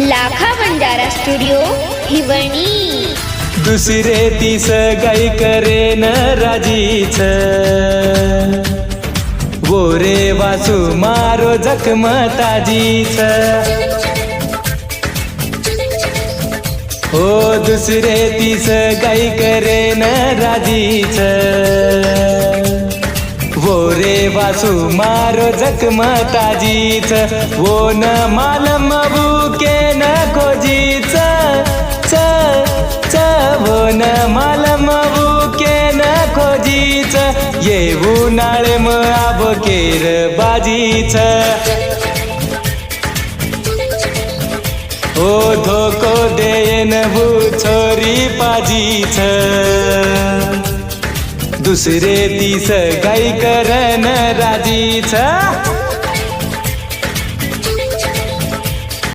लाखा Banjara studio हिवणी दुसरे this guy करेन राजीच गोरे वासू मारो जखम ताजीच हो दुसरे तीस गाई करेन राजीच गोरे रे वासू मारो जखम ताजीच वो न मालम बुके ये उन्हाळे म आबकेर बाजीच. ओ धोको देन भू छोरी पाजीच. दुसरे दिस गाई करन राजीच.